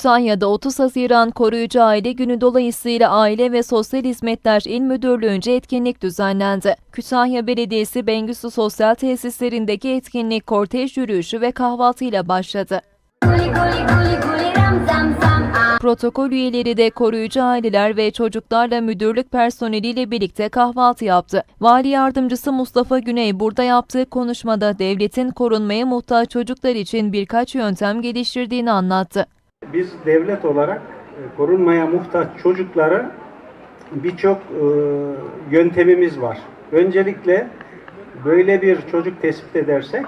Kütahya'da 30 Haziran Koruyucu Aile Günü dolayısıyla Aile ve Sosyal Hizmetler İl Müdürlüğü'nce etkinlik düzenlendi. Kütahya Belediyesi Bengüsü Sosyal Tesislerindeki etkinlik kortej yürüyüşü ve kahvaltıyla başladı. Protokol üyeleri de koruyucu aileler ve çocuklarla müdürlük personeliyle birlikte kahvaltı yaptı. Vali yardımcısı Mustafa Güney burada yaptığı konuşmada devletin korunmaya muhtaç çocuklar için birkaç yöntem geliştirdiğini anlattı. Biz devlet olarak e, korunmaya muhtaç çocuklara birçok e, yöntemimiz var. Öncelikle böyle bir çocuk tespit edersek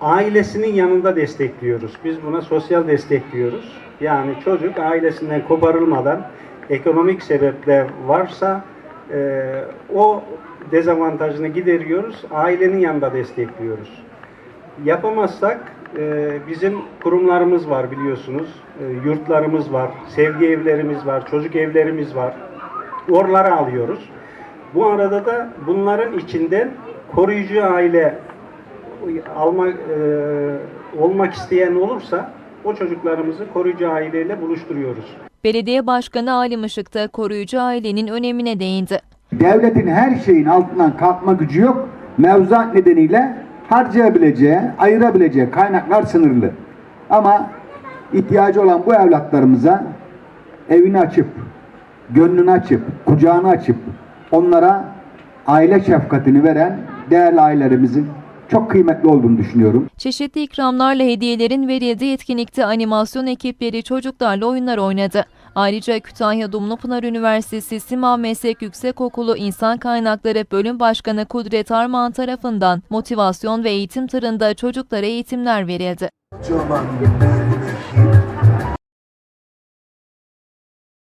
ailesinin yanında destekliyoruz. Biz buna sosyal destek diyoruz. Yani çocuk ailesinden koparılmadan ekonomik sebepler varsa e, o dezavantajını gideriyoruz. Ailenin yanında destekliyoruz. Yapamazsak e, bizim kurumlarımız var biliyorsunuz. E, yurtlarımız var, sevgi evlerimiz var, çocuk evlerimiz var. Oraları alıyoruz. Bu arada da bunların içinden koruyucu aile alma e, olmak isteyen olursa o çocuklarımızı koruyucu aileyle buluşturuyoruz. Belediye Başkanı Ali Işık da koruyucu ailenin önemine değindi. Devletin her şeyin altından kalkma gücü yok. Mevzuat nedeniyle harcayabileceği, ayırabileceği kaynaklar sınırlı. Ama ihtiyacı olan bu evlatlarımıza evini açıp, gönlünü açıp, kucağını açıp onlara aile şefkatini veren değerli ailelerimizin çok kıymetli olduğunu düşünüyorum. Çeşitli ikramlarla hediyelerin verildiği etkinlikte animasyon ekipleri çocuklarla oyunlar oynadı. Ayrıca Kütahya Dumlupınar Üniversitesi Sima Meslek Yüksekokulu İnsan Kaynakları Bölüm Başkanı Kudret Armağan tarafından motivasyon ve eğitim tırında çocuklara eğitimler verildi. Çoban